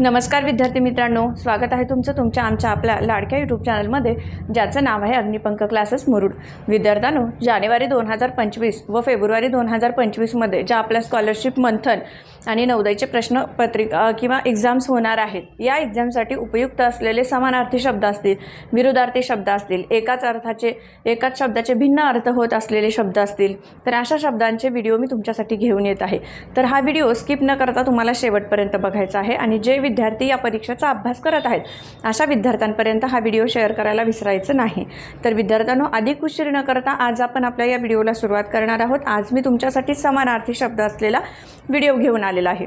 नमस्कार विद्यार्थी मित्रांनो स्वागत आहे तुमचं तुमच्या आमच्या आपल्या लाडक्या यूट्यूब चॅनलमध्ये ज्याचं नाव आहे अग्निपंख क्लासेस मुरुड. विद्यार्थ्यांनो जानेवारी दोन हजार पंचवीस व फेब्रुवारी दोन हजार पंचवीसमध्ये ज्या आपल्या स्कॉलरशिप मंथन आणि नवोदयचे प्रश्नपत्रिका किंवा एक्झाम्स होणार आहेत. या एक्झामसाठी उपयुक्त असलेले समानार्थी शब्द असतील विरोधार्थी शब्द असतील एकाच अर्थाचे एकाच शब्दाचे भिन्न अर्थ होत असलेले शब्द असतील तर अशा शब्दांचे व्हिडिओ मी तुमच्यासाठी घेऊन येत आहे. तर हा व्हिडिओ स्किप न करता तुम्हाला शेवटपर्यंत बघायचा आहे आणि जे विद्यार्थी या परीक्षेचा अभ्यास करत आहेत अशा विद्यार्थ्यांपर्यंत हा व्हिडिओ शेअर करायला विसरायचं नाही. तर विद्यार्थ्यांनो अधिक उशीर न करता आज आपण आपल्या या व्हिडिओला सुरुवात करणार आहोत. आज मी तुमच्यासाठी समानार्थी शब्द असलेला व्हिडिओ घेऊन आलेला आहे.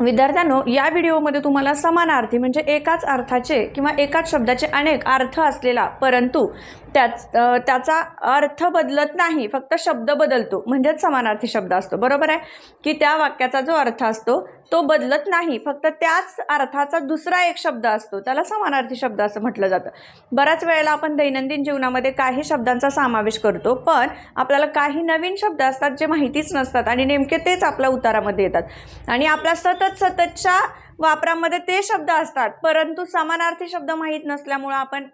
विद्यार्थ्यांनो या व्हिडिओमध्ये तुम्हाला समानार्थी म्हणजे एकाच अर्थाचे किंवा एकाच शब्दाचे अनेक अर्थ असलेला परंतु त्याच त्याचा अर्थ बदलत नाही फक्त शब्द बदलतो. म्हणजेच समानार्थी शब्द असतो. बरोबर आहे? की त्या वाक्याचा जो अर्थ असतो तो बदलत नाही. फक्त त्याच अर्थाचा दुसरा एक शब्द असतो. त्याला समानार्थी शब्द असं म्हटलं जातं. बऱ्याच वेळेला आपण दैनंदिन जीवनामध्ये काही शब्दांचा समावेश करतो पण आपल्याला काही नवीन शब्द असतात जे माहितीच नसतात आणि नेमके तेच आपल्या उतारामध्ये येतात. आणि आपल्या सतत सततच्या वापरामध्ये ते शब्द असतात. परंतु समानार्थी शब्द माहीत नसल्यामुळं आपण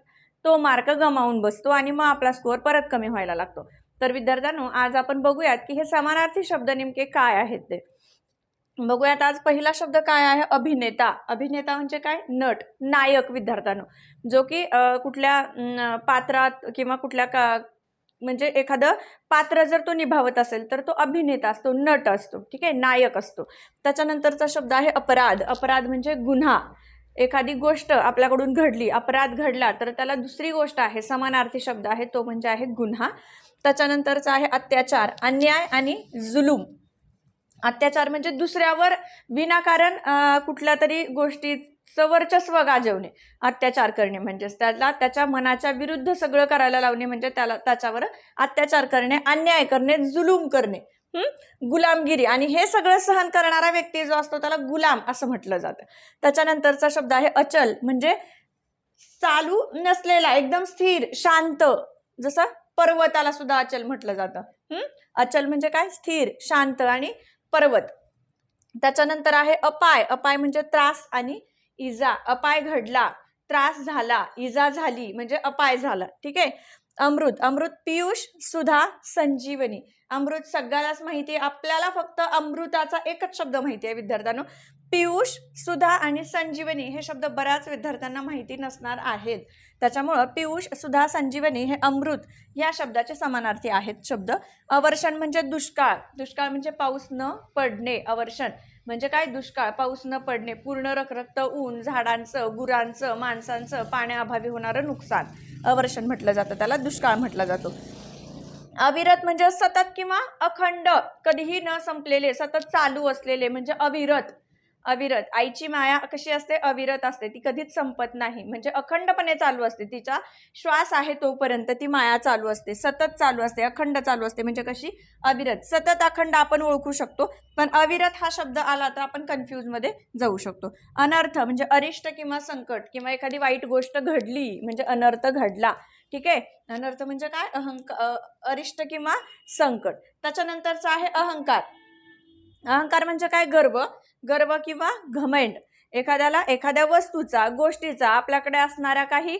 तो मार्क गमावून बसतो आणि मग आपला स्कोअर परत कमी व्हायला लागतो. तर विद्यार्थ्यांनो आज आपण बघूयात की हे समानार्थी शब्द नेमके काय आहेत ते. बघूयात आज पहिला शब्द काय आहे? अभिनेता. अभिनेता म्हणजे काय? नट नायक विद्यार्थ्यांनो. जो की कुठल्या पात्रात किंवा कुठल्या का म्हणजे एखादं पात्र जर तो निभावत असेल तर तो अभिनेता असतो नट असतो ठीक आहे? नायक असतो. त्याच्यानंतरचा शब्द आहे अपराध. अपराध म्हणजे गुन्हा. एखादी गोष्ट आपल्याकडून घडली अपराध घडला तर त्याला दुसरी गोष्ट आहे समानार्थी शब्द आहे तो म्हणजे आहे गुन्हा. त्याच्यानंतरचा आहे अत्याचार अन्याय आणि जुलूम. अत्याचार म्हणजे दुसऱ्यावर विनाकारण कुठल्या तरी गोष्टीचं वर्चस्व गाजवणे अत्याचार करणे म्हणजेच त्याला त्याच्या मनाच्या विरुद्ध सगळं करायला लावणे म्हणजे त्याला त्याच्यावर अत्याचार करणे अन्याय करणे जुलूम करणे. गुलामगिरी. आणि हे सगळं सहन करणारा व्यक्ती जो असतो त्याला गुलाम असं म्हटलं जातं. त्याच्यानंतरचा शब्द आहे अचल. म्हणजे चालू नसलेला एकदम स्थिर शांत. जसं पर्वताला सुद्धा अचल म्हटलं जातं. अचल म्हणजे काय? स्थिर शांत आणि पर्वत. त्याच्यानंतर आहे अपाय. अपाय म्हणजे त्रास आणि इजा. अपाय घडला त्रास झाला इजा झाली म्हणजे अपाय झाला. ठीक आहे? अमृत. अमृत पियुष सुधा संजीवनी. अमृत सगळ्यालाच माहिती आहे. आपल्याला फक्त अमृताचा एकच शब्द माहिती आहे विद्यार्थ्यांनो. पियुष सुधा आणि संजीवनी हे शब्द बऱ्याच विद्यार्थ्यांना माहिती नसणार आहेत. त्याच्यामुळं पियुष सुधा संजीवनी हे अमृत या शब्दाचे समानार्थी आहेत. शब्द अवर्षण म्हणजे दुष्काळ. दुष्काळ म्हणजे पाऊस न पडणे अवर्षण म्हणजे काय दुष्काळ? पाऊस न पडणे पूर्ण रखरक्त ऊन झाडांचं गुरांचं माणसांचं पाण्याअभावी होणारं नुकसान. अवर्षण म्हटलं जातं त्याला दुष्काळ म्हटला जातो. अविरत म्हणजे सतत किंवा अखंड कधीही न संपलेले सतत चालू असलेले म्हणजे अविरत. अविरत. आईची माया कशी असते? अविरत असते. ती कधीच संपत नाही. म्हणजे अखंडपणे चालू असते. तिचा श्वास आहे तोपर्यंत ती माया चालू असते. सतत चालू असते. अखंड चालू असते. म्हणजे कशी? अविरत. सतत अखंड आपण ओळखू शकतो. पण अविरत हा शब्द आला तर आपण कन्फ्यूजमध्ये जाऊ शकतो. अनर्थ म्हणजे अरिष्ट किंवा संकट किंवा एखादी वाईट गोष्ट घडली म्हणजे अनर्थ घडला. ठीक आहे? अनर्थ म्हणजे काय? अहंक अरिष्ट किंवा संकट. त्याच्यानंतरचा आहे अहंकार. अहंकार म्हणजे काय? गर्व. गर्व किंवा घमेंड. एखाद्याला एखाद्या वस्तूचा गोष्टीचा आपल्याकडे असणाऱ्या काही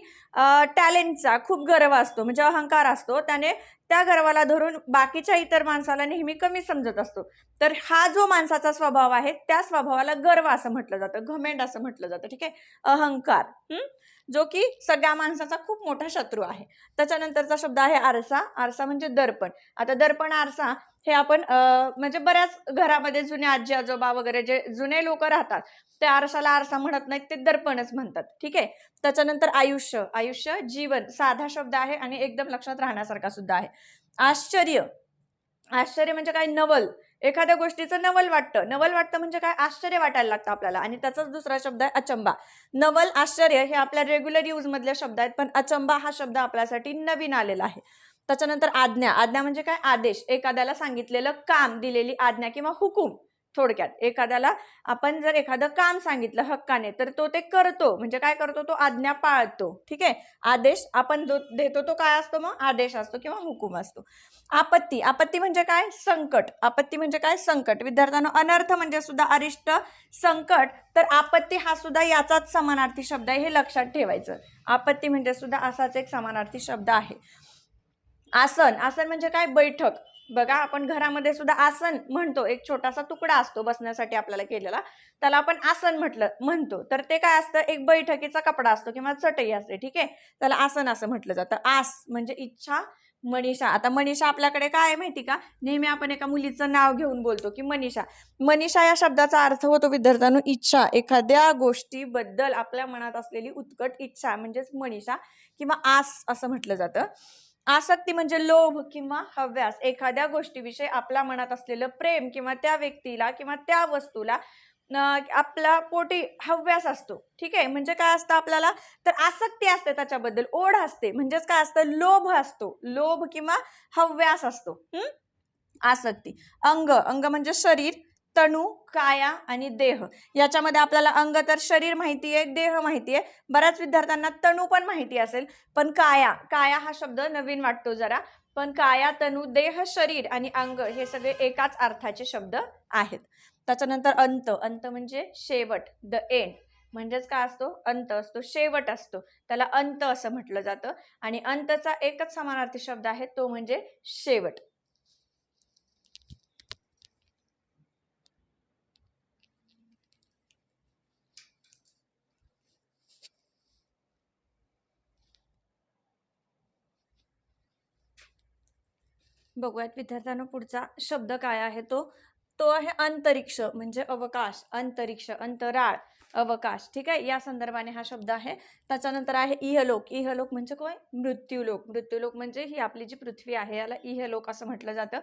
टॅलेंटचा खूप गर्व असतो म्हणजे अहंकार असतो. त्याने त्या गर्वाला धरून बाकीच्या इतर माणसाला नेहमी कमी समजत असतो. तर हा जो माणसाचा स्वभाव आहे त्या स्वभावाला गर्व असं म्हटलं जातं घमेंड असं म्हटलं जातं ठीक आहे? अहंकार जो की सगळ्या माणसाचा खूप मोठा शत्रू आहे. त्याच्यानंतरचा शब्द आहे आरसा. आरसा म्हणजे दर्पण. आता दर्पण आरसा हे आपण म्हणजे बऱ्याच घरामध्ये जुने आजी आजोबा वगैरे जे जुने लोक राहतात ते आरसाला आरसा म्हणत नाहीत ते दर्पणच म्हणतात. ठीक आहे? त्याच्यानंतर आयुष्य आयुष्य जीवन साधा शब्द आहे आणि एकदम लक्षात राहण्यासारखा सुद्धा आहे. आश्चर्य. आश्चर्य म्हणजे काय? नवल. एखाद्या गोष्टीचं नवल वाटतं. नवल वाटतं म्हणजे काय? आश्चर्य वाटायला लागतं आपल्याला. आणि त्याचाच दुसरा शब्द आहे अचंबा. नवल आश्चर्य हे आपल्या रेग्युलर यूजमधले शब्द आहेत पण अचंबा हा शब्द आपल्यासाठी नवीन आलेला आहे. त्याच्यानंतर आज्ञा. आज्ञा म्हणजे काय? आदेश. एखाद्याला सांगितलेलं काम दिलेली आज्ञा किंवा हुकूम थोडक्यात. एखाद्याला आपण जर एखादं काम सांगितलं हक्काने तर तो ते करतो. म्हणजे काय करतो? तो आज्ञा पाळतो. ठीक आहे? आदेश आपण जो देतो तो काय असतो मग? आदेश असतो किंवा हुकूम असतो. आपत्ती. आपत्ती म्हणजे काय? संकट. आपत्ती म्हणजे काय? संकट. विद्यार्थ्यांना अनर्थ म्हणजे सुद्धा अरिष्ट संकट. तर आपत्ती हा सुद्धा याचाच समानार्थी शब्द आहे हे लक्षात ठेवायचं. आपत्ती म्हणजे सुद्धा असाच एक समानार्थी शब्द आहे. आसन आसन म्हणजे काय? बैठक. बघा आपण घरामध्ये सुद्धा आसन म्हणतो. एक छोटासा तुकडा असतो बसण्यासाठी आपल्याला केलेला. त्याला आपण आसन म्हटलं म्हणतो. तर ते काय असतं? एक बैठकीचा कपडा असतो किंवा चटई असते ठीक आहे? त्याला आसन असं म्हटलं जातं. आस म्हणजे इच्छा मनीषा. आता मनीषा आपल्याकडे काय आहे माहिती का? नेहमी आपण एका मुलीचं नाव घेऊन बोलतो की मनीषा. मनीषा या शब्दाचा अर्थ होतो विद्यार्थ्यांनो इच्छा. एखाद्या गोष्टीबद्दल आपल्या मनात असलेली उत्कट इच्छा म्हणजेच मनीषा किंवा आस असं म्हटलं जातं. आसक्ती म्हणजे लोभ किंवा हव्यास. एखाद्या गोष्टीविषयी आपल्या मनात असलेलं प्रेम किंवा त्या व्यक्तीला किंवा त्या वस्तूला आपला पोटी हव्यास असतो. ठीक आहे? म्हणजे काय असतं आपल्याला? तर आसक्ती असते त्याच्याबद्दल ओढ असते. म्हणजेच काय असतं? लोभ असतो. लोभ किंवा हव्यास असतो. आसक्ती. अंग. अंग म्हणजे शरीर. तणू काया आणि देह. याच्यामध्ये आपल्याला अंग तर शरीर माहिती आहे देह माहिती आहे बऱ्याच विद्यार्थ्यांना तणू पण माहिती असेल. पण काया काया हा शब्द नवीन वाटतो जरा. पण काया तणू देह शरीर आणि अंग हे सगळे एकाच अर्थाचे शब्द आहेत. त्याच्यानंतर अंत. अंत म्हणजे शेवट द एंड म्हणजेच काय असतो? अंत असतो शेवट असतो. त्याला अंत असं म्हटलं जातं. आणि अंतचा एकच समानार्थी शब्द आहे तो म्हणजे शेवट. बघूयात विद्यार्थ्यांना पुढचा शब्द काय आहे तो. तो आहे अंतरिक्ष म्हणजे अवकाश अंतरिक्ष अंतराळ अवकाश. ठीक आहे? या संदर्भाने हा शब्द आहे. त्याच्यानंतर आहे इहलोक. इहलोक म्हणजे काय मृत्यूलोक. मृत्यूलोक म्हणजे ही आपली जी पृथ्वी आहे याला इहलोक असं म्हटलं जातं.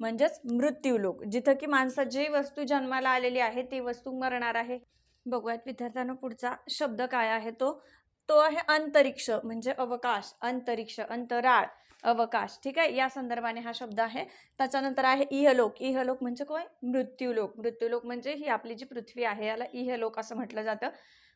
म्हणजेच मृत्यूलोक. जिथं की माणसं जी वस्तू जन्माला आलेली आहे ती वस्तू मरणार आहे. बघूयात विद्यार्थ्यांना पुढचा शब्द काय आहे तो. तो आहे अंतरिक्ष म्हणजे अवकाश अंतरिक्ष अंतराळ. अवकाश. ठीक आहे? या संदर्भाने हा शब्द आहे. त्याच्यानंतर आहे इहलोक. इहलोक म्हणजे काय मृत्यूलोक. मृत्यूलोक म्हणजे ही आपली जी पृथ्वी आहे याला इहलोक असं म्हटलं जातं.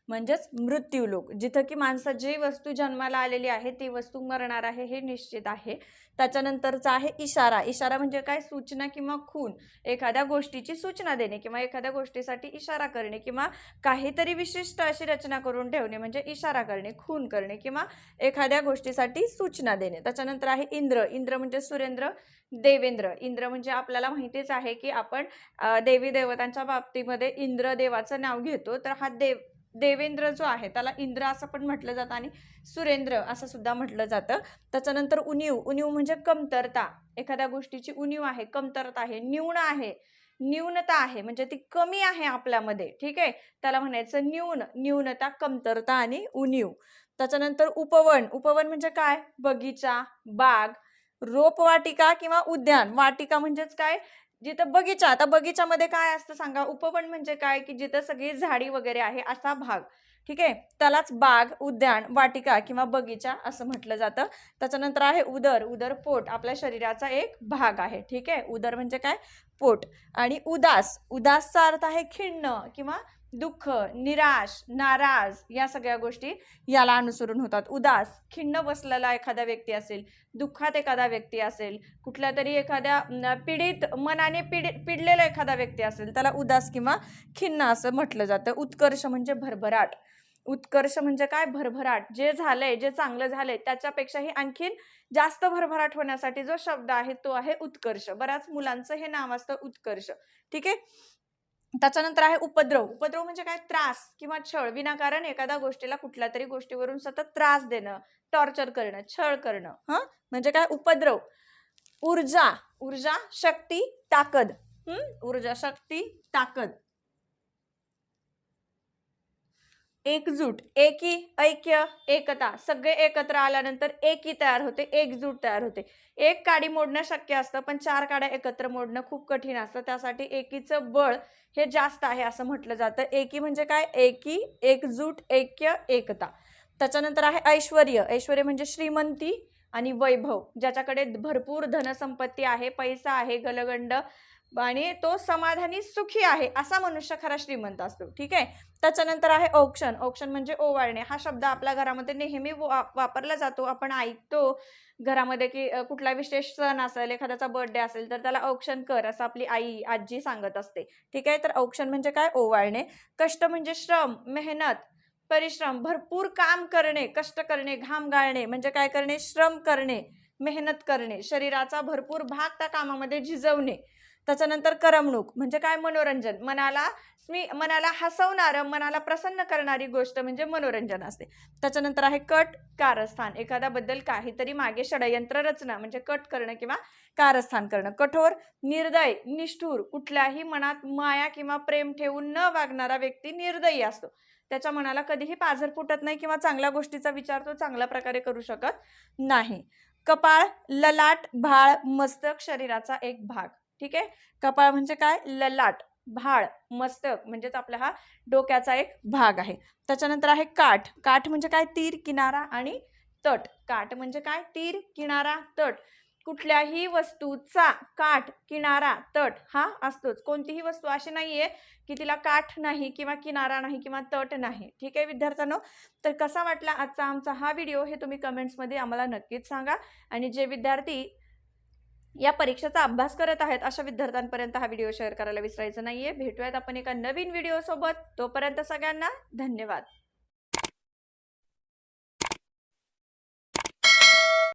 म्हणजेच मृत्यूलोक जिथं की माणसं जी वस्तू जन्माला आलेली आहे ती वस्तू मरणार आहे हे निश्चित आहे. त्याच्यानंतरचा आहे इशारा. इशारा म्हणजे काय? सूचना किंवा खून. एखाद्या गोष्टीची सूचना देणे किंवा एखाद्या गोष्टीसाठी इशारा करणे किंवा काहीतरी विशिष्ट अशी रचना करून ठेवणे म्हणजे इशारा करणे खून करणे किंवा एखाद्या गोष्टीसाठी सूचना देणे. त्याच्यानंतर आहे इंद्र. इंद्र म्हणजे सुरेंद्र देवेंद्र. इंद्र म्हणजे आपल्याला माहितीच आहे की आपण देवी देवतांच्या बाबतीमध्ये इंद्र देवाचं नाव घेतो. तर हा देव देवेंद्र जो आहे त्याला इंद्र असं पण म्हटलं जातं आणि सुरेंद्र असं सुद्धा म्हटलं जातं. त्याच्यानंतर उणीव उणीव म्हणजे कमतरता. एखाद्या गोष्टीची उणीव आहे कमतरता आहे न्यून आहे. न्यूनता आहे म्हणजे ती कमी आहे आपल्यामध्ये ठीक आहे? त्याला म्हणायचं न्यून न्यूनता कमतरता आणि उणीव. त्याच्यानंतर उपवन उपवन म्हणजे काय? बगीचा बाग रोपवाटिका किंवा उद्यान. वाटिका म्हणजेच काय? जिथं बगीचा आता बगीच्यामध्ये काय असतं सांगा? उपवन म्हणजे काय? की जिथं सगळी झाडी वगैरे आहे असा भाग. ठीक आहे? त्यालाच बाग उद्यान वाटिका किंवा बगीचा असं म्हटलं जातं. त्याच्यानंतर आहे उदर. उदर पोट आपल्या शरीराचा एक भाग आहे. ठीक आहे? उदर म्हणजे काय? पोट. आणि उदास. उदासचा अर्थ आहे खिन्न किंवा दुःख निराश नाराज या सगळ्या गोष्टी याला अनुसरून होतात. उदास खिन्न बसलेला एखादा व्यक्ती असेल दुःखात एखादा व्यक्ती असेल कुठल्या तरी एखाद्या पीडित मनाने पीड पिडलेला एखादा व्यक्ती असेल त्याला उदास किंवा खिन्न असं म्हटलं जातं. उत्कर्ष म्हणजे भरभराट. उत्कर्ष म्हणजे काय? भरभराट. जे झालंय जे चांगलं झालंय त्याच्यापेक्षाही आणखीन जास्त भरभराट होण्यासाठी जो शब्द आहे तो आहे उत्कर्ष. बऱ्याच मुलांचं हे नाव असतं उत्कर्ष. ठीक आहे? त्याच्यानंतर आहे उपद्रव. उपद्रव म्हणजे काय? त्रास किंवा छळ. विनाकारण एखाद्या गोष्टीला कुठल्या तरी गोष्टीवरून सतत त्रास देणं टॉर्चर करणं छळ करणं हं? म्हणजे काय? उपद्रव. ऊर्जा. ऊर्जा शक्ती ताकद. हम्म ऊर्जा शक्ती ताकद. एकजूट एकी ऐक्य एकता सगळे एकत्र आल्यानंतर एकी तयार होते एकजूट तयार होते. एक काडी मोडणं शक्य असतं पण चार काड्या एकत्र मोडणं खूप कठीण असतं. त्यासाठी एकीचं बळ हे जास्त आहे असं म्हटलं जातं. एकी म्हणजे काय? एकी एकजूट ऐक्य एकता. त्याच्यानंतर आहे ऐश्वर्य. ऐश्वर्य म्हणजे श्रीमंती आणि वैभव ज्याच्याकडे भरपूर धनसंपत्ती आहे पैसा आहे गलगंड आणि तो समाधानी सुखी आहे असा मनुष्य खरा श्रीमंत असतो ठीक आहे? त्याच्यानंतर आहे औक्षण. औक्षण म्हणजे ओवाळणे. हा शब्द आपल्या घरामध्ये नेहमी वापरला जातो. आपण ऐकतो घरामध्ये की कुठला विशेष सण असेल एखाद्याचा बर्थडे असेल तर त्याला औक्षण कर असं आपली आई आजी सांगत असते ठीक आहे? तर औक्षण म्हणजे काय? ओवाळणे. कष्ट म्हणजे श्रम मेहनत परिश्रम भरपूर काम करणे कष्ट करणे घाम गाळणे म्हणजे काय करणे? श्रम करणे मेहनत करणे शरीराचा भरपूर भाग त्या कामामध्ये झिजवणे त्याच्यानंतर करमणूक म्हणजे काय मनोरंजन. मनाला स्मी मनाला हसवणारं मनाला प्रसन्न करणारी गोष्ट म्हणजे मनोरंजन असते. त्याच्यानंतर आहे कट कारस्थान. एखाद्याबद्दल काहीतरी मागे षडयंत्र रचना म्हणजे कट करणं किंवा कारस्थान करणं. कठोर निर्दय निष्ठूर कुठल्याही मनात माया किंवा प्रेम ठेवून न वागणारा व्यक्ती निर्दयी असतो. त्याच्या मनाला कधीही पाझर फुटत नाही किंवा चांगल्या गोष्टीचा विचार तो चांगल्या प्रकारे करू शकत नाही. कपाळ ललाट भाळ मस्तक शरीराचा एक भाग. ठीक आहे? कपाळ म्हणजे काय? ललाट भाळ मस्तक म्हणजेच आपला हा डोक्याचा एक भाग आहे. त्याच्यानंतर आहे काठ. काठ म्हणजे काय? तीर किनारा आणि तट. काठ म्हणजे काय? तीर किनारा तट. कुठल्याही वस्तूचा काठ किनारा तट हा असतोच. कोणतीही वस्तू अशी नाहीये की तिला काठ नाही किंवा किनारा नाही किंवा तट नाही. ठीक आहे विद्यार्थ्यांनो? तर कसा वाटला आजचा आमचा हा व्हिडिओ हे तुम्ही कमेंट्समध्ये आम्हाला नक्कीच सांगा. आणि जे विद्यार्थी या परीक्षेचा अभ्यास करत आहेत अशा विद्यार्थ्यांपर्यंत हा व्हिडिओ शेअर करायला विसरायचं नाहीये. भेटूयात आपण एका नवीन व्हिडिओसोबत. तोपर्यंत सगळ्यांना धन्यवाद.